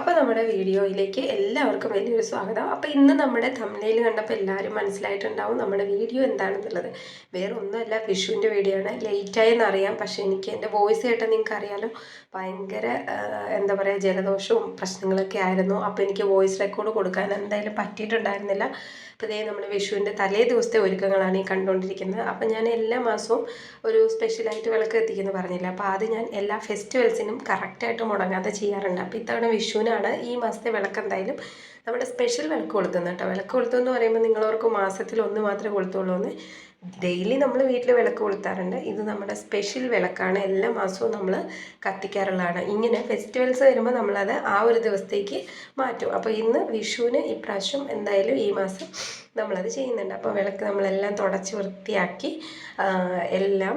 അപ്പോൾ നമ്മുടെ വീഡിയോയിലേക്ക് എല്ലാവർക്കും വലിയൊരു സ്വാഗതം. അപ്പോൾ ഇന്ന് നമ്മുടെ തമിഴിൽ കണ്ടപ്പോൾ എല്ലാവരും മനസ്സിലായിട്ടുണ്ടാവും നമ്മുടെ വീഡിയോ എന്താണെന്നുള്ളത്. വേറെ ഒന്നുമല്ല വിഷുവിന്റെ വീഡിയോ ആണ്. ലേറ്റായെന്ന് അറിയാം. പക്ഷേ എനിക്ക് എന്റെ വോയിസ് കേട്ടാൽ നിങ്ങൾക്ക് അറിയാലോ ഭയങ്കര എന്താ പറയുക ജലദോഷവും പ്രശ്നങ്ങളൊക്കെ ആയിരുന്നു. അപ്പോൾ എനിക്ക് വോയിസ് റെക്കോർഡ് കൊടുക്കാൻ എന്തായാലും പറ്റിയിട്ടുണ്ടായിരുന്നില്ല. അപ്പോൾ നമ്മൾ വിഷുവിന്റെ തലേ ദിവസത്തെ ഒരുക്കങ്ങളാണ് ഈ കണ്ടുകൊണ്ടിരിക്കുന്നത്. അപ്പോൾ ഞാൻ എല്ലാ മാസവും ഒരു സ്പെഷ്യലായിട്ട് വിളക്ക് എത്തിക്കുന്നു പറഞ്ഞില്ല? അപ്പോൾ അത് ഞാൻ എല്ലാ ഫെസ്റ്റിവൽസിനും കറക്റ്റായിട്ട് മുടങ്ങാതെ ചെയ്യാറുണ്ട്. അപ്പോൾ ഇത്തവണ വിഷുവിനാണ് ഈ മാസത്തെ വിളക്ക് എന്തായാലും നമ്മുടെ സ്പെഷ്യൽ വിളക്ക് കൊളുത്തുന്നത് കേട്ടോ. വിളക്ക് കൊളുത്തും എന്ന് പറയുമ്പോൾ നിങ്ങളവർക്ക് മാസത്തിൽ ഒന്ന് മാത്രമേ കൊളുത്തുള്ളൂ എന്ന് ഡെയിലി നമ്മൾ വീട്ടിൽ വിളക്ക് കൊളുത്താറുണ്ട്. ഇത് നമ്മുടെ സ്പെഷ്യൽ വിളക്കാണ്. എല്ലാ മാസവും നമ്മൾ കത്തിക്കാറുള്ളതാണ്. ഇങ്ങനെ ഫെസ്റ്റിവൽസ് വരുമ്പോൾ നമ്മളത് ആ ഒരു ദിവസത്തേക്ക് മാറ്റും. അപ്പോൾ ഇന്ന് വിഷുവിന് ഇപ്രാവശ്യം എന്തായാലും ഈ മാസം നമ്മളത് ചെയ്യുന്നുണ്ട്. അപ്പോൾ വിളക്ക് നമ്മളെല്ലാം തുടച്ച് വൃത്തിയാക്കി എല്ലാം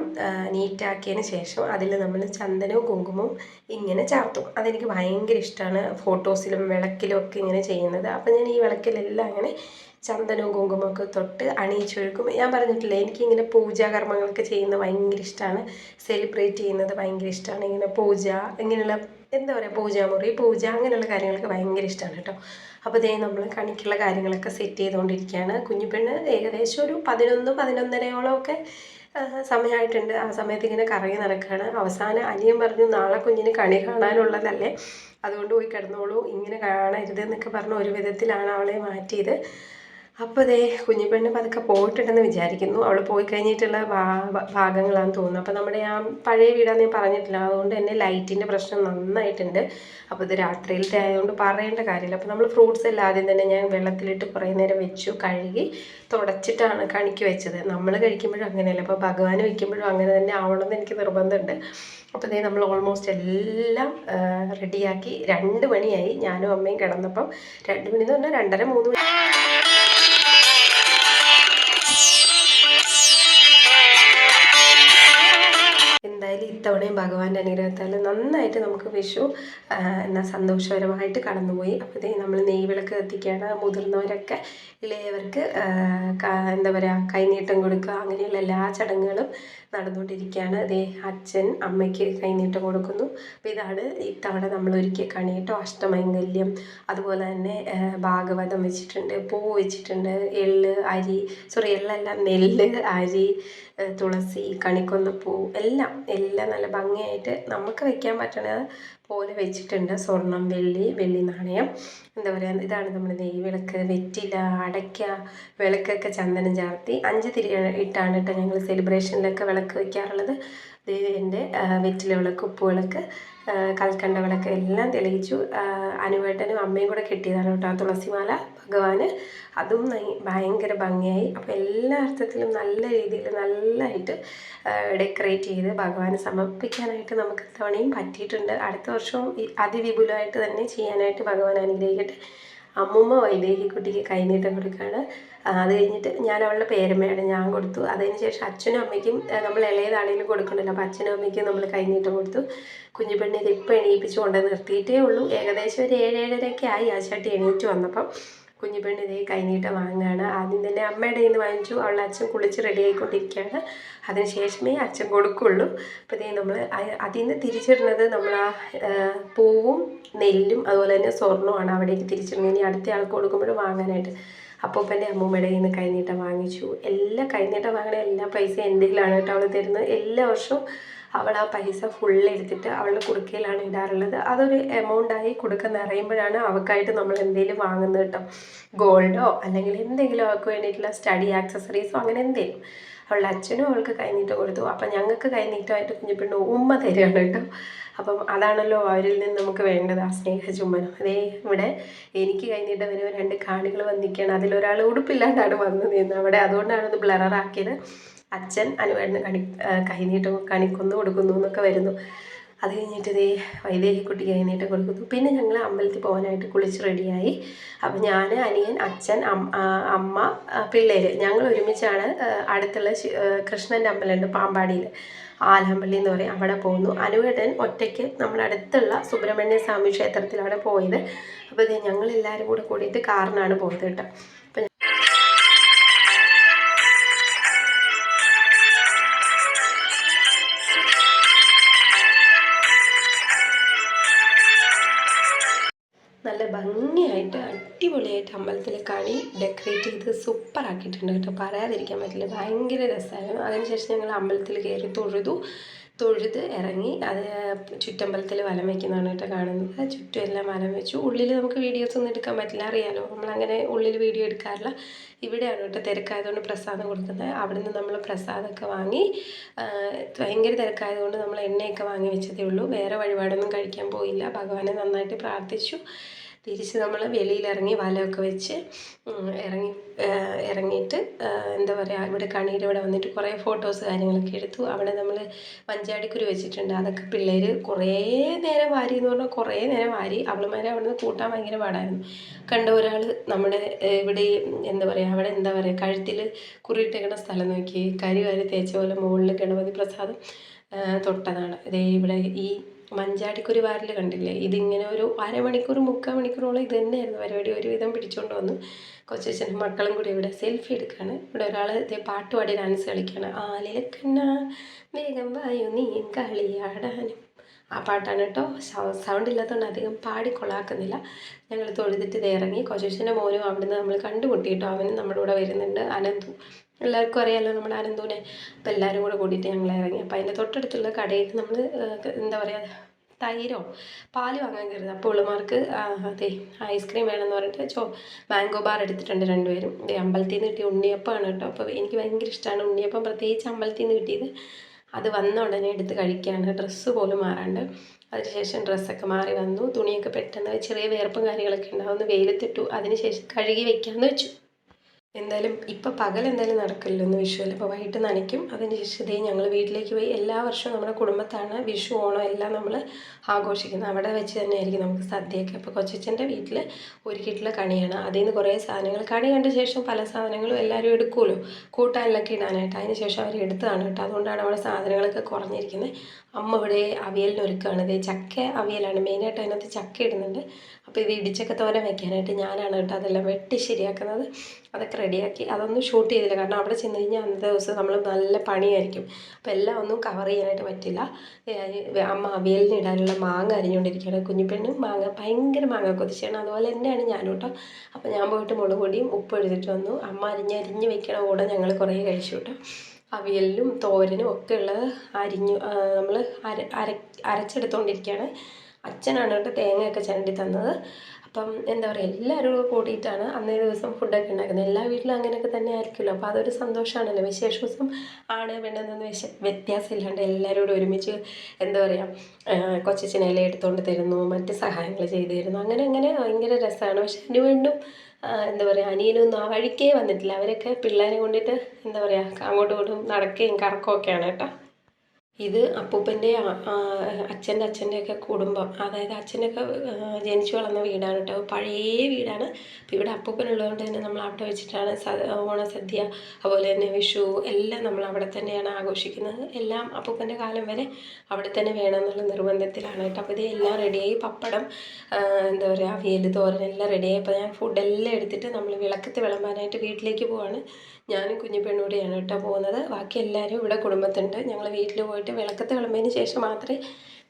നീറ്റാക്കിയതിന് ശേഷം അതിൽ നമ്മൾ ചന്ദനവും കുങ്കുമവും ഇങ്ങനെ ചാർത്തും. അതെനിക്ക് ഭയങ്കര ഇഷ്ടമാണ്. ഫോട്ടോസിലും വിളക്കിലും ഒക്കെ ഇങ്ങനെ ചെയ്യുന്നത്. അപ്പോൾ ഞാൻ ഈ വിളക്കിലെല്ലാം അങ്ങനെ ചന്ദനവും കുങ്കുമമൊക്കെ തൊട്ട് അണിയിച്ചൊഴുക്കും. ഞാൻ പറഞ്ഞിട്ടില്ലേ എനിക്കിങ്ങനെ പൂജാകർമ്മങ്ങളൊക്കെ ചെയ്യുന്നത് ഭയങ്കര ഇഷ്ടമാണ് സെലിബ്രേറ്റ് ചെയ്യുന്നത് ഭയങ്കര ഇഷ്ടമാണ് ഇങ്ങനെ പൂജ ഇങ്ങനെയുള്ള എന്താ പറയുക പൂജാമുറി പൂജ അങ്ങനെയുള്ള കാര്യങ്ങളൊക്കെ ഭയങ്കര ഇഷ്ടമാണ് കേട്ടോ. അപ്പോൾ ഇതേ നമ്മൾ കണിക്കുള്ള കാര്യങ്ങളൊക്കെ സെറ്റ് ചെയ്തുകൊണ്ടിരിക്കുകയാണ്. കുഞ്ഞുപെണ്ണ് ഏകദേശം ഒരു പതിനൊന്ന് പതിനൊന്നരയോളമൊക്കെ സമയമായിട്ടുണ്ട്. ആ സമയത്ത് ഇങ്ങനെ കറങ്ങി നടക്കുകയാണ്. അവസാനം അനിയൻ പറഞ്ഞു നാളെ കുഞ്ഞിന് കണി കാണാനുള്ളതല്ലേ? അതുകൊണ്ട് പോയി കിടന്നോളൂ. ഇങ്ങനെ കാണരുത് എന്നൊക്കെ പറഞ്ഞ് ഒരു വിധത്തിലാണ് അവളെ മാറ്റിയത്. അപ്പോൾ ദേ കുഞ്ഞിപ്പെണ്ണ് പതുക്കെ പോയിട്ടുണ്ടെന്ന് വിചാരിക്കുന്നു. അവൾ പോയി കഴിഞ്ഞിട്ടുള്ള ഭാഗങ്ങളാണെന്ന് തോന്നുന്നു. അപ്പോൾ നമ്മുടെ ആ പഴയ വീടാന്ന് ഞാൻ പറഞ്ഞിട്ടില്ല. അതുകൊണ്ട് തന്നെ ലൈറ്റിന്റെ പ്രശ്നം നന്നായിട്ടുണ്ട്. അപ്പോൾ ഇത് രാത്രിയിലത്തെ ആയതുകൊണ്ട് പറയേണ്ട കാര്യമില്ല. അപ്പോൾ നമ്മൾ ഫ്രൂട്ട്സ് എല്ലാം ആദ്യം തന്നെ ഞാൻ വെള്ളത്തിലിട്ട് കുറേ നേരം വെച്ചു കഴുകി തുടച്ചിട്ടാണ് കണിക്ക് വെച്ചത്. നമ്മൾ കഴിക്കുമ്പോഴും അങ്ങനെയല്ല. അപ്പോൾ ഭഗവാൻ വയ്ക്കുമ്പോഴും അങ്ങനെ തന്നെ ആവണമെന്ന് എനിക്ക് നിർബന്ധമുണ്ട്. അപ്പോൾ ഇതേ നമ്മൾ ഓൾമോസ്റ്റ് എല്ലാം റെഡിയാക്കി രണ്ട് മണിയായി. ഞാനും അമ്മയും കിടന്നപ്പം രണ്ട് മണി എന്ന് പറഞ്ഞാൽ രണ്ടര മൂന്ന് മണി. ഭഗവാന്റെ അനുഗ്രഹത്താൽ നന്നായിട്ട് നമുക്ക് വിഷു എന്നാൽ എന്നാ സന്തോഷകരമായിട്ട് കടന്നുപോയി. അപ്പോൾ ഇതേ നമ്മൾ നെയ്വിളക്ക് കത്തിക്കുകയാണ്. മുതിർന്നവരൊക്കെ ഇളയവർക്ക് എന്താ പറയുക കൈനീട്ടം കൊടുക്കുക. അങ്ങനെയുള്ള എല്ലാ ചടങ്ങുകളും നടന്നുകൊണ്ടിരിക്കുകയാണ്. അതേ അച്ഛൻ അമ്മയ്ക്ക് കൈനീട്ടം കൊടുക്കുന്നു. അപ്പോൾ ഇതാണ് ഇത്തവണ നമ്മൾ ഒരുക്കിയ കണിയിട്ടോ അഷ്ടമംഗല്യം. അതുപോലെ തന്നെ ഭാഗവതം വെച്ചിട്ടുണ്ട് പൂ വെച്ചിട്ടുണ്ട് എള്ള് അരി സോറി എള്ളല്ല നെല്ല് അരി തുളസി തുളസി കണിക്കൊന്നപ്പൂ എല്ലാം എല്ലാം നല്ല ഭംഗിയായിട്ട് നമുക്ക് വെക്കാൻ പറ്റണ പോലെ വെച്ചിട്ടുണ്ട്. സ്വർണം വെള്ളി വെള്ളി നാണയം. എന്താ പറയുക ഇതാണ് നമ്മുടെ നെയ്വിളക്ക്. വെറ്റില അടയ്ക്ക വിളക്കൊക്കെ ചന്ദനം ചാർത്തി അഞ്ച് തിരി ഇട്ടാണ് കേട്ടോ ഞങ്ങൾ സെലിബ്രേഷനിലൊക്കെ വിളക്ക് വയ്ക്കാറുള്ളത് ദേവിന്റെ വെറ്റില വിളക്ക് ഉപ്പ് വിളക്ക്. ആ, കൽക്കണ്ട എല്ലാം തെളിയിച്ചു. അനുവേട്ടനും അമ്മയും കൂടെ കിട്ടിയതാണ് കേട്ടോ ആ തുളസിമാല ഭഗവാന്. അതും ഭയങ്കര ഭംഗിയായി. അപ്പോൾ എല്ലാ അർത്ഥത്തിലും നല്ല രീതിയിൽ നല്ലതായിട്ട് ഡെക്കറേറ്റ് ചെയ്ത് ഭഗവാന് സമർപ്പിക്കാനായിട്ട് നമുക്ക് ഇത്തവണയും പറ്റിയിട്ടുണ്ട്. അടുത്ത വർഷവും അതിവിപുലമായിട്ട് തന്നെ ചെയ്യാനായിട്ട് ഭഗവാൻ അനുഗ്രഹിക്കട്ടെ. അമ്മുമ്മ വൈദേഹിക്കുട്ടിക്ക് കൈനീട്ടം കൊടുക്കുകയാണ്. അത് കഴിഞ്ഞിട്ട് ഞാൻ അവളുടെ പേരമ്മയാണ് ഞാൻ കൊടുത്തു. അതിന് ശേഷം അച്ഛനും അമ്മയ്ക്കും നമ്മൾ ഇളയതാണെങ്കിലും കൊടുക്കണമല്ലോ അപ്പോൾ അച്ഛനും അമ്മയ്ക്കും നമ്മൾ കൈനീട്ടം കൊടുത്തു. കുഞ്ഞുപെണ്ണി ഇത് ഇപ്പം എണീപ്പിച്ച് കൊണ്ട് നിർത്തിയിട്ടേ ഉള്ളൂ. ഏകദേശം ഒരു ഏഴ് ഏഴരയൊക്കെ ആയി ആ എണീറ്റ് വന്നപ്പം. ഇതേ കൈനീട്ടം വാങ്ങുകയാണ് ആദ്യം തന്നെ അമ്മയുടെ നിന്ന് വാങ്ങിച്ചു. അവളുടെ അച്ഛൻ കുളിച്ച് റെഡി ആയിക്കൊണ്ടിരിക്കുകയാണ്. അതിനുശേഷമേ അച്ഛൻ കൊടുക്കുള്ളൂ. അപ്പോൾ ഇതേ നമ്മൾ അതിൽ നിന്ന് തിരിച്ചിടുന്നത് നമ്മൾ ആ ആ, പൂവും നെല്ലും അതുപോലെ തന്നെ സ്വർണമാണ് അവിടേക്ക് തിരിച്ചിടുന്നത്. ഇനി അടുത്ത ആൾക്ക് കൊടുക്കുമ്പോഴും വാങ്ങാനായിട്ട്. അപ്പോൾ അപ്പൂപ്പന്റെ അമ്മൂമ്മയുടെ കയ്യിൽ നിന്ന് കൈനീട്ടം വാങ്ങിച്ചു. എല്ലാ കൈനീട്ടം വാങ്ങണ എല്ലാ പൈസയും എന്റെ കയ്യിലാണ് കേട്ടോ അവൾ തരുന്നത്. എല്ലാ വർഷവും അവൾ ആ പൈസ ഫുൾ എടുത്തിട്ട് അവളുടെ കുടുക്കയിലാണ് ഇടാറുള്ളത്. അതൊരു എമൗണ്ടായി കുടുക്ക നിറയുമ്പോഴാണ് അവൾക്കായിട്ട് നമ്മൾ എന്തെങ്കിലും വാങ്ങുന്നത് കേട്ടോ. ഗോൾഡോ അല്ലെങ്കിൽ എന്തെങ്കിലും അവൾക്ക് വേണ്ടിയിട്ടുള്ള സ്റ്റഡി ആക്സസറീസോ അങ്ങനെ എന്തെങ്കിലും അവളുടെ അച്ഛനും അവൾക്ക് കൈനീട്ടം കൊടുത്തു. അപ്പം ഞങ്ങൾക്ക് കൈനീട്ടമായിട്ട് കുഞ്ഞിപ്പെണ്ണു ഉമ്മ തരികയാണ് കേട്ടോ. അപ്പം അതാണല്ലോ അവരിൽ നിന്ന് നമുക്ക് വേണ്ടത് ആ സ്നേഹ ചുമ്മനം അതേ ഇവിടെ എനിക്ക് കൈനീട്ടം വരുമ്പോൾ രണ്ട് കാണികൾ വന്നിരിക്കുകയാണ്. അതിലൊരാൾ ഉടുപ്പില്ലാണ്ടാണ് വന്നു നിന്ന് അവിടെ അതുകൊണ്ടാണ് ഇത് ബ്ലറാക്കിയത് അച്ഛൻ അനുവേട്ടന് കണി കൈനീട്ടം കണിക്കൊന്നു കൊടുക്കുന്നു എന്നൊക്കെ വരുന്നു. അത് കഴിഞ്ഞിട്ട് ഇതേ വൈദേഹിക്കുട്ടി കൈനീട്ടം കൊടുക്കുന്നു. പിന്നെ ഞങ്ങൾ അമ്പലത്തിൽ പോകാനായിട്ട് കുളിച്ച് റെഡിയായി. അപ്പം ഞാൻ അനിയൻ അച്ഛൻ അമ്മ പിള്ളേർ ഞങ്ങൾ ഒരുമിച്ചാണ് അടുത്തുള്ള കൃഷ്ണന്റെ അമ്പലമുണ്ട് പാമ്പാടിയിൽ ആലമ്പള്ളി എന്ന് പറയും. അവിടെ പോകുന്നു. അനുവേടൻ ഒറ്റയ്ക്ക് നമ്മുടെ അടുത്തുള്ള സുബ്രഹ്മണ്യ സ്വാമി ക്ഷേത്രത്തിലാണ് പോയത്. അപ്പോൾ എല്ലാവരും കൂടെ കൂടിയിട്ട് കാറിനാണ് പോയത് കേട്ടോ. അപ്പം അടിപൊളിയായിട്ട് അമ്പലത്തിലെ കണി ഡെക്കറേറ്റ് ചെയ്ത് സൂപ്പർ ആക്കിയിട്ടുണ്ട് കേട്ടോ. പറയാതിരിക്കാൻ പറ്റില്ല. ഭയങ്കര രസമായിരുന്നു അതിനുശേഷം ഞങ്ങൾ അമ്പലത്തിൽ കയറി തൊഴുതു. തൊഴുത് ഇറങ്ങി അത് ചുറ്റമ്പലത്തിൽ വലം വയ്ക്കുന്നതാണ് കേട്ടോ കാണുന്നത്. ചുറ്റും എല്ലാം വലം വെച്ചു. ഉള്ളിൽ നമുക്ക് വീഡിയോസ് ഒന്നും എടുക്കാൻ പറ്റില്ല. അറിയാലോ നമ്മളങ്ങനെ ഉള്ളിൽ വീഡിയോ എടുക്കാറില്ല. ഇവിടെയാണ് കേട്ടോ തിരക്കായതുകൊണ്ട് പ്രസാദം കൊടുക്കുന്നത്. അവിടെ നിന്ന് നമ്മൾ പ്രസാദമൊക്കെ വാങ്ങി ഭയങ്കര തിരക്കായതുകൊണ്ട് നമ്മൾ എണ്ണയൊക്കെ വാങ്ങി വെച്ചതേ ഉള്ളൂ. വേറെ വഴിപാടൊന്നും കഴിക്കാൻ പോയില്ല. ഭഗവാനെ നന്നായിട്ട് പ്രാർത്ഥിച്ചു. തിരിച്ച് നമ്മൾ വെളിയിലിറങ്ങി വലയൊക്കെ വെച്ച് ഇറങ്ങി ഇറങ്ങിയിട്ട് എന്താ പറയുക ഇവിടെ കണിയുടെ ഇവിടെ വന്നിട്ട് കുറേ ഫോട്ടോസ് കാര്യങ്ങളൊക്കെ എടുത്തു. അവിടെ നമ്മൾ പഞ്ചാടിക്കുരു വെച്ചിട്ടുണ്ട്. അതൊക്കെ പിള്ളേർ കുറേ നേരം വാരി എന്ന് പറഞ്ഞാൽ കുറേ നേരം വാരി അവളുമാരെ അവിടെ നിന്ന് കൂട്ടാൻ ഭയങ്കര പാടായിരുന്നു. കണ്ട ഒരാൾ നമ്മുടെ ഇവിടെ എന്താ പറയുക അവിടെ എന്താ പറയുക കഴുത്തിൽ കുറിയിട്ടേക്കണ സ്ഥലം നോക്കി. കരി വാരി തേച്ച പോലെ മുകളിൽ ഗണപതി പ്രസാദം തൊട്ടതാണ്. ഇതേ ഇവിടെ ഈ മഞ്ചാടിക്കുരു വാരൽ കണ്ടില്ലേ? ഇതിങ്ങനെ ഒരു അരമണിക്കൂർ മുക്കാൽ മണിക്കൂറോളം ഇത് തന്നെയായിരുന്നു പരിപാടി. ഒരുവിധം പിടിച്ചുകൊണ്ട് വന്നു. കൊച്ചച്ഛന്റെ മക്കളും കൂടി ഇവിടെ സെൽഫി എടുക്കുകയാണ് ഇവിടെ ഒരാൾ ഇതേ പാട്ട് പാടി ഡാൻസ് കളിക്കുകയാണ് ആലിലക്കണ്ണ വേഗം വായു നീയും കളിയാടാനും. ആ പാട്ടാണ് കേട്ടോ. സൗണ്ട് ഇല്ലാത്തതുകൊണ്ട് അധികം കൊളാക്കുന്നില്ല. ഞങ്ങൾ തൊഴുതിട്ട് ഇറങ്ങി. കൊച്ചച്ഛന്റെ മോനും അവിടുന്ന് നമ്മൾ കണ്ടുമുട്ടി കേട്ടോ. അവനും നമ്മുടെ കൂടെ വരുന്നുണ്ട്. അനന്തു. എല്ലാവർക്കും അറിയാമല്ലോ നമ്മുടെ ആനന്ദൂനെ അപ്പോൾ എല്ലാവരും കൂടെ കൂടിയിട്ട് ഞങ്ങൾ ഇറങ്ങി. അപ്പോൾ അതിന്റെ തൊട്ടടുത്തുള്ള കടയിൽ നമ്മൾ എന്താ പറയുക തൈരോ പാൽ വാങ്ങാൻ കയറുന്നത് അപ്പോൾ ഉള്ളുമാർക്ക് അതെ ഐസ്ക്രീം വേണമെന്ന് പറഞ്ഞിട്ട് ചോ മാംഗോ ബാർ എടുത്തിട്ടുണ്ട് രണ്ടുപേരും. അമ്പലത്തിൽ നിന്ന് കിട്ടിയ ഉണ്ണിയപ്പമാണ് കേട്ടോ. അപ്പോൾ എനിക്ക് ഭയങ്കര ഇഷ്ടമാണ് ഉണ്ണിയപ്പം. പ്രത്യേകിച്ച് അമ്പലത്തിൽ നിന്ന് കിട്ടിയത് അത് വന്ന ഉടനെ എടുത്ത് കഴിക്കുകയാണ്. ഡ്രസ്സ് പോലും മാറാണ്ട്. അതിനുശേഷം ഡ്രസ്സൊക്കെ മാറി വന്നു. തുണിയൊക്കെ പെട്ടെന്ന് ചെറിയ വേർപ്പും കാര്യങ്ങളൊക്കെ ഉണ്ടാവുന്ന. വെയിലത്തിട്ടു. അതിനുശേഷം കഴുകി വെക്കാമെന്ന് വെച്ചു. എന്തായാലും ഇപ്പം പകൽ എന്തായാലും നടക്കില്ല ഒന്ന് വിഷുവല്ല? അപ്പോൾ വൈകിട്ട് നനയ്ക്കും. അതിന് ശേഷം ഇതേ ഞങ്ങൾ വീട്ടിലേക്ക് പോയി എല്ലാ വർഷവും നമ്മുടെ കുടുംബത്താണ് വിഷു ഓണം എല്ലാം നമ്മൾ ആഘോഷിക്കുന്നത്. അവിടെ വെച്ച് തന്നെയായിരിക്കും നമുക്ക് സദ്യയൊക്കെ. അപ്പോൾ കൊച്ചച്ഛന്റെ വീട്ടിൽ ഒരുക്കിയിട്ടുള്ള കണിയാണ്. അതിൽ നിന്ന് കുറേ സാധനങ്ങൾ. കണി കണ്ട ശേഷം പല സാധനങ്ങളും എല്ലാവരും എടുക്കുമല്ലോ? കൂട്ടാനിലൊക്കെ ഇടാനായിട്ട്. അതിന് ശേഷം അവർ എടുത്തതാണ് കേട്ടോ. അതുകൊണ്ടാണ് അവിടെ സാധനങ്ങളൊക്കെ കുറഞ്ഞിരിക്കുന്നത്. അമ്മ ഇവിടെ അവിയലിന് ഒരുക്കുകയാണ് ഇത് ചക്ക അവിയലാണ്. മെയിനായിട്ട് അതിനകത്ത് ചക്ക ഇടുന്നുണ്ട്. അപ്പോൾ ഇത് ഇടിച്ചക്ക തോരൻ വെക്കാനായിട്ട് ഞാനാണ് കേട്ടോ അതെല്ലാം വെട്ടി ശരിയാക്കുന്നത്. അതൊക്കെ റെഡിയാക്കി. അതൊന്നും ഷൂട്ട് ചെയ്തില്ല. കാരണം അവിടെ ചെന്ന് കഴിഞ്ഞാൽ അന്നത്തെ ദിവസം നമ്മൾ നല്ല പണിയായിരിക്കും. അപ്പോൾ എല്ലാം ഒന്നും കവർ ചെയ്യാനായിട്ട് പറ്റില്ല. അമ്മ അവിയലിന് ഇടാനുള്ള മാങ്ങ അരിഞ്ഞുകൊണ്ടിരിക്കുകയാണ്. കുഞ്ഞിപ്പെണ്ണും മാങ്ങ ഭയങ്കര മാങ്ങ കൊതിച്ചാണ്. അതുപോലെ തന്നെയാണ് ഞാനും കേട്ടോ അപ്പോൾ ഞാൻ പോയിട്ട് മുളക് പൊടിയും ഉപ്പ് എടുത്തിട്ട് വന്നു. അമ്മ അരിഞ്ഞ് അരിഞ്ഞ് വെക്കണ കൂടെ ഞങ്ങൾ കുറേ കഴിച്ചു കേട്ടോ. അവിയലിനും തോരനും ഒക്കെ ഉള്ളത് അരിഞ്ഞു നമ്മൾ അര അര അരച്ചെടുത്തുകൊണ്ടിരിക്കുകയാണ് അച്ഛനാണ് കേട്ടോ തേങ്ങയൊക്കെ ചിരണ്ടി തന്നത്. അപ്പം എന്താ പറയുക എല്ലാവരും കൂടിയിട്ടാണ് അന്നേ ദിവസം ഫുഡൊക്കെ ഉണ്ടാക്കുന്നത്. എല്ലാ വീട്ടിലും അങ്ങനെയൊക്കെ തന്നെ ആയിരിക്കുമല്ലോ. അപ്പോൾ അതൊരു സന്തോഷമാണല്ലോ വിശേഷ ദിവസം ആണ് വേണ്ടതെന്ന് വിശ വ്യത്യാസമില്ലാണ്ട് എല്ലാവരോടും ഒരുമിച്ച് എന്താ പറയുക കൊച്ചിനെല്ലാം എടുത്തുകൊണ്ട് തരുന്നു മറ്റ് സഹായങ്ങൾ ചെയ്തു തരുന്നു. അങ്ങനെ അങ്ങനെ ഭയങ്കര രസമാണ്. പക്ഷെ അതിന് വീണ്ടും എന്താ പറയുക അനിയനൊന്നും ആ വഴിക്കേ വന്നിട്ടില്ല. അവരൊക്കെ പിള്ളേരെ കൊണ്ടിട്ട് എന്താ പറയുക അങ്ങോട്ടും ഇങ്ങോട്ടും നടക്കുകയും കറക്കമൊക്കെയാണ് കേട്ടോ. ഇത് അപ്പൂപ്പന്റെ അച്ഛന്റെ അച്ഛന്റെയൊക്കെ കുടുംബം. അതായത് അച്ഛനൊക്കെ ജനിച്ചു വളർന്ന വീടാണ് കേട്ടോ. പഴയ വീടാണ്. അപ്പോൾ ഇവിടെ അപ്പൂപ്പനുള്ളതുകൊണ്ട് തന്നെ നമ്മൾ അവിടെ വെച്ചിട്ടാണ് ഓണസദ്യ അതുപോലെ തന്നെ വിഷു എല്ലാം നമ്മൾ അവിടെ തന്നെയാണ് ആഘോഷിക്കുന്നത്. എല്ലാം അപ്പൂപ്പന്റെ കാലം വരെ അവിടെ തന്നെ വേണമെന്നുള്ള നിർബന്ധത്തിലാണ് കേട്ടോ. അപ്പോൾ ഇത് റെഡിയായി പപ്പടം എന്താ പറയുക അവിയൽ തോരൻ എല്ലാം റെഡിയായി അപ്പോൾ ഞാൻ ഫുഡെല്ലാം എടുത്തിട്ട് നമ്മൾ വിളക്കത്ത് വിളമ്പാനായിട്ട് വീട്ടിലേക്ക് പോവാണ്. ഞാനും കുഞ്ഞു പെണ്ണൂടെയാണ് കേട്ടോ പോകുന്നത്. ബാക്കി എല്ലാവരും ഇവിടെ കുടുംബത്തുണ്ട്. ഞങ്ങൾ വീട്ടിൽ പോയിട്ട് വിളക്കത്ത് വിളമ്പതിന് ശേഷം മാത്രമേ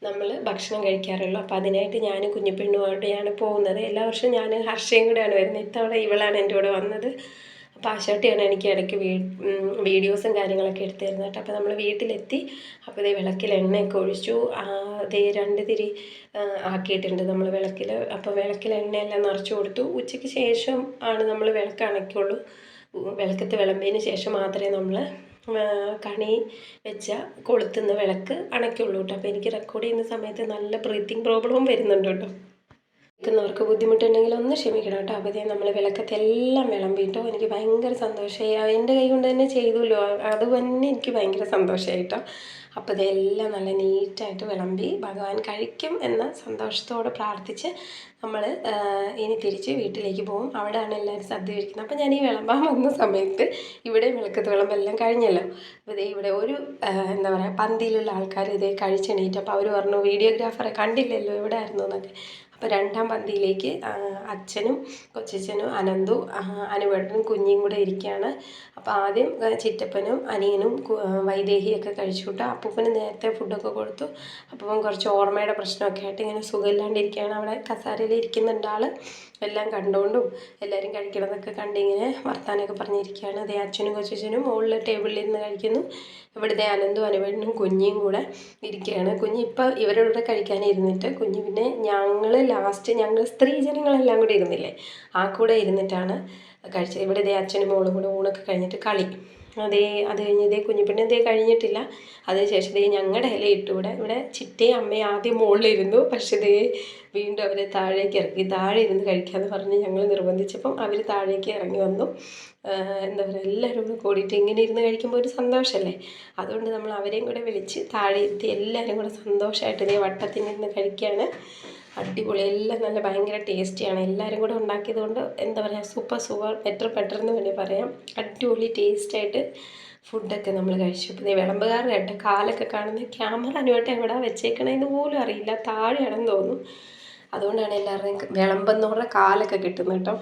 നമ്മൾ ഭക്ഷണം കഴിക്കാറുള്ളൂ. അപ്പോൾ അതിനായിട്ട് ഞാൻ കുഞ്ഞിപ്പെണ്ണുമായിട്ടാണ് പോകുന്നത്. എല്ലാ വർഷവും ഞാൻ ഹർഷയും കൂടെയാണ് വരുന്നത്. ഇത്തവണ ഇവളാണ് എന്റെ കൂടെ വന്നത്. അപ്പോൾ ആശാട്ടിയാണ് എനിക്ക് ഇടയ്ക്ക് വീഡിയോസും കാര്യങ്ങളൊക്കെ എടുത്തു തരുന്നത് കേട്ടോ. അപ്പോൾ നമ്മൾ വീട്ടിലെത്തി. അപ്പോൾ ഇതേ വിളക്കിൽ എണ്ണയൊക്കെ ഒഴിച്ചു. അതേ രണ്ട് തിരി ആക്കിയിട്ടുണ്ട് നമ്മൾ വിളക്കിൽ അപ്പോൾ വിളക്കിൽ എണ്ണയെല്ലാം നിറച്ച് കൊടുത്തു. ഉച്ചയ്ക്ക് ശേഷം ആണ് നമ്മൾ വിളക്ക് അണയ്ക്കുള്ളൂ വിളക്കത്ത് വിളമ്പിയതിന് ശേഷം മാത്രമേ നമ്മൾ കണി വെച്ച കൊളുത്തുന്ന വിളക്ക് അണയ്ക്കുള്ളൂ കേട്ടോ. അപ്പോൾ എനിക്ക് റെക്കോർഡ് ചെയ്യുന്ന സമയത്ത് നല്ല ബ്രീത്തിങ് പ്രോബ്ലവും വരുന്നുണ്ട് കേട്ടോ. നിൽക്കുന്നവർക്ക് ബുദ്ധിമുട്ടുണ്ടെങ്കിൽ ഒന്ന് ക്ഷമിക്കണം കേട്ടോ. അപ്പോൾ നമ്മൾ വിളക്കത്തെല്ലാം വിളമ്പിയിട്ടോ എനിക്ക് ഭയങ്കര സന്തോഷമായി. എന്റെ കൈ കൊണ്ട് തന്നെ ചെയ്തുല്ലോ. അത് തന്നെ എനിക്ക് ഭയങ്കര സന്തോഷമായി കേട്ടോ. അപ്പോൾ ഇതെല്ലാം നല്ല നീറ്റായിട്ട് വിളമ്പി ഭഗവാൻ കഴിക്കും എന്ന സന്തോഷത്തോടെ പ്രാർത്ഥിച്ച് നമ്മൾ ഇനി തിരിച്ച് വീട്ടിലേക്ക് പോകും അവിടെയാണ് എല്ലാവരും സദ്യ കഴിക്കുന്നത് അപ്പോൾ ഞാൻ ഈ വിളമ്പാൻ വന്ന സമയത്ത് ഇവിടെ വിളക്കത്ത് വിളമ്പെല്ലാം കഴിഞ്ഞല്ലോ. അപ്പോൾ ഇതേ ഇവിടെ ഒരു എന്താ പറയുക പന്തിയിലുള്ള ആൾക്കാർ ഇതേ കഴിച്ചെണീറ്റ്. അപ്പോൾ അവർ പറഞ്ഞു വീഡിയോഗ്രാഫറെ കണ്ടില്ലല്ലോ എവിടെ ആയിരുന്നു എന്നൊക്കെ. അപ്പോൾ രണ്ടാം പന്തിയിലേക്ക് അച്ഛനും കൊച്ചച്ഛനും അനന്തു അനുവേട്ടനും കുഞ്ഞിയും കൂടെ ഇരിക്കുകയാണ്. അപ്പോൾ ആദ്യം ചിറ്റപ്പനും അനിയനും വൈദേഹിയൊക്കെ കഴിച്ചു കൂട്ടുക അപ്പൂപ്പന് നേരത്തെ ഫുഡൊക്കെ കൊടുത്തു. അപ്പം കുറച്ച് ഓർമ്മയുടെ പ്രശ്നമൊക്കെ ആയിട്ട് ഇങ്ങനെ സുഖമില്ലാണ്ടിരിക്കുകയാണ്. അവിടെ കസാരയിൽ ഇരിക്കുന്നുണ്ട് ആൾ എല്ലാം കണ്ടുകൊണ്ടും എല്ലാവരും കഴിക്കണതൊക്കെ കണ്ടിങ്ങനെ വർത്താനമൊക്കെ പറഞ്ഞിരിക്കുകയാണ്. അതേ അച്ഛനും കൊച്ചച്ഛനും മുകളിൽ ടേബിളിൽ ഇരുന്ന് കഴിക്കുന്നു. ഇവിടുത്തെ അനന്തും അനുവേട്ടനും കുഞ്ഞിയും കൂടെ ഇരിക്കുകയാണ്. കുഞ്ഞ് ഇപ്പോൾ ഇവരുടെ ഇരുന്നിട്ട് കുഞ്ഞ് പിന്നെ ഞങ്ങൾ ലാസ്റ്റ് ഞങ്ങൾ സ്ത്രീജനങ്ങളെല്ലാം കൂടെ ഇരുന്നില്ലേ? ആ കൂടെ ഇരുന്നിട്ടാണ് കഴിച്ചത്. ഇവിടെ ഇതേ അച്ഛനും മോളും കൂടെ ഊണൊക്കെ കഴിഞ്ഞിട്ട് കളി. അതേ അത് കഴിഞ്ഞ് ഇതേ കുഞ്ഞിപ്പെണ്ണ് ഇതേ കഴിഞ്ഞിട്ടില്ല. അതിനുശേഷം ഇതേ ഞങ്ങളുടെ ഇല ഇട്ടു ഇവിടെ ചിറ്റയും അമ്മയും ആദ്യം മുകളിലിരുന്നു. പക്ഷേ ഇതേ വീണ്ടും അവരെ താഴേക്ക് ഇറക്കി താഴെ ഇരുന്ന് കഴിക്കാമെന്ന് പറഞ്ഞ് ഞങ്ങൾ നിർബന്ധിച്ചപ്പം അവർ താഴേക്ക് ഇറങ്ങി വന്നു. എന്താ പറയുക എല്ലാവരും കൂടെ കൂടിയിട്ട് ഇങ്ങനെ ഇരുന്ന് കഴിക്കുമ്പോൾ ഒരു സന്തോഷമല്ലേ അതുകൊണ്ട് നമ്മൾ അവരെയും കൂടെ വിളിച്ച് താഴെ ഇരുത്തി എല്ലാവരും കൂടെ സന്തോഷമായിട്ട് ഇതേ വട്ടത്തിൽ നിന്ന് കഴിക്കുകയാണ് അടിപൊളി. എല്ലാം നല്ല ഭയങ്കര ടേസ്റ്റിയാണ് എല്ലാവരും കൂടെ ഉണ്ടാക്കിയത് കൊണ്ട് എന്താ പറയുക സൂപ്പർ സൂപ്പർ ബെറ്റർ ബെറ്റർ എന്ന് വേണമെങ്കിൽ പറയാം. അടിപൊളി ടേസ്റ്റായിട്ട് ഫുഡൊക്കെ നമ്മൾ കഴിച്ചു. അപ്പോൾ കേട്ടോ കാലൊക്കെ കാണുന്നത് ക്യാമറ അനുമായിട്ട് എവിടെ വെച്ചേക്കണേന്ന് പോലും അറിയില്ല. താഴെയാണെന്ന് തോന്നുന്നു. അതുകൊണ്ടാണ് എല്ലാവരുടെയും വിളമ്പെന്നവരുടെ കാലൊക്കെ കിട്ടുന്നത് കേട്ടോ.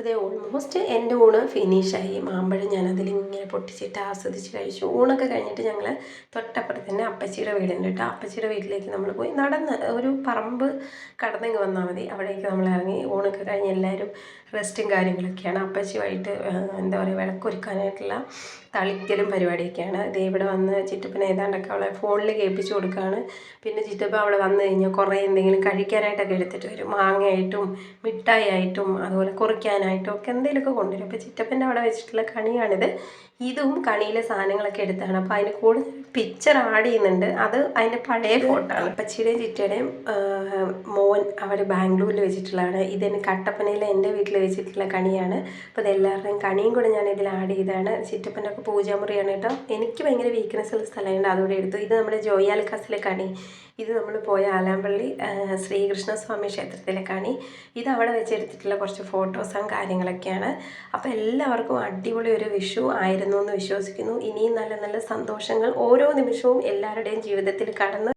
ഇതേ ഓൾമോസ്റ്റ് എന്റെ ഊണ് ഫിനിഷായി മാമ്പഴം ഞാൻ അതിലിങ്ങനെ പൊട്ടിച്ചിട്ട് ആസ്വദിച്ച് കഴിച്ചു. ഊണൊക്കെ കഴിഞ്ഞിട്ട് ഞങ്ങൾ തൊട്ടപ്പുറത്ത് തന്നെ അപ്പച്ചിയുടെ വീടുണ്ട് കേട്ടോ. അപ്പച്ചിയുടെ വീട്ടിലേക്ക് നമ്മൾ പോയി നടന്ന് ഒരു പറമ്പ് കടന്നിങ്ങ് വന്നാൽ മതി. അവിടേക്ക് നമ്മൾ ഇറങ്ങി ഊണൊക്കെ കഴിഞ്ഞ് എല്ലാവരും റെസ്റ്റും കാര്യങ്ങളൊക്കെയാണ്. അപ്പച്ചി വൈകിട്ട് എന്താ പറയുക വിളക്കൊരുക്കാനായിട്ടുള്ള തളിക്കലും പരിപാടിയൊക്കെയാണ്. ദേ ഇവിടെ വന്ന് ചിറ്റപ്പനെ ഏതാണ്ടൊക്കെ അവളെ ഫോണിൽ കേൾപ്പിച്ചു കൊടുക്കുകയാണ് പിന്നെ ചിറ്റപ്പ അവിടെ വന്നു കഴിഞ്ഞാൽ കുറേ എന്തെങ്കിലും കഴിക്കാനായിട്ടൊക്കെ എടുത്തിട്ട് വരും. മാങ്ങയായിട്ടും മിഠായി ആയിട്ടും അതുപോലെ കുറിക്കാനായിട്ടും ഒക്കെ എന്തെങ്കിലുമൊക്കെ കൊണ്ടുവരും. അപ്പോൾ ചിറ്റപ്പന്റെ അവിടെ വെച്ചിട്ടുള്ള കണിയാണിത്. ഇതും കണിയിലെ സാധനങ്ങളൊക്കെ എടുത്താണ്. അപ്പോൾ അതിന് കൂടെ പിക്ചർ ആഡ് ചെയ്യുന്നുണ്ട്. അത് അതിന്റെ പഴയ ഫോട്ടോ ആണ്. അപ്പച്ചിയുടെയും ചിറ്റയുടെയും മോൻ അവിടെ ബാംഗ്ലൂരിൽ വെച്ചിട്ടുള്ളതാണ്. ഇതിന് കട്ടപ്പനയിലെ എന്റെ വീട്ടിൽ വെച്ചിട്ടുള്ള കണിയാണ്. അപ്പോൾ അതെല്ലാവരുടെയും കണിയും കൂടെ ഞാൻ ഇതിൽ ആഡ് ചെയ്താണ് ചിറ്റപ്പന്റെ ഒക്കെ പൂജാമുറിയാണ് കേട്ടോ. എനിക്ക് ഭയങ്കര വീക്ക്നെസ് ഉള്ള സ്ഥലമുണ്ട്. അതുകൂടെ എടുത്തു. ഇത് നമ്മുടെ ജോയാലിക്കാസിലെ കണി. ഇത് നമ്മൾ പോയ ആലാമ്പള്ളി ശ്രീകൃഷ്ണസ്വാമി ക്ഷേത്രത്തിലെ കണി. ഇത് അവിടെ വെച്ചെടുത്തിട്ടുള്ള കുറച്ച് ഫോട്ടോസും കാര്യങ്ങളൊക്കെയാണ്. അപ്പോൾ എല്ലാവർക്കും അടിപൊളി ഒരു വിഷു ആയിരുന്നു എന്ന് വിശ്വസിക്കുന്നു. ഇനിയും നല്ല നല്ല സന്തോഷങ്ങൾ ഓരോ നിമിഷവും എല്ലാവരുടെയും ജീവിതത്തിൽ കടന്ന്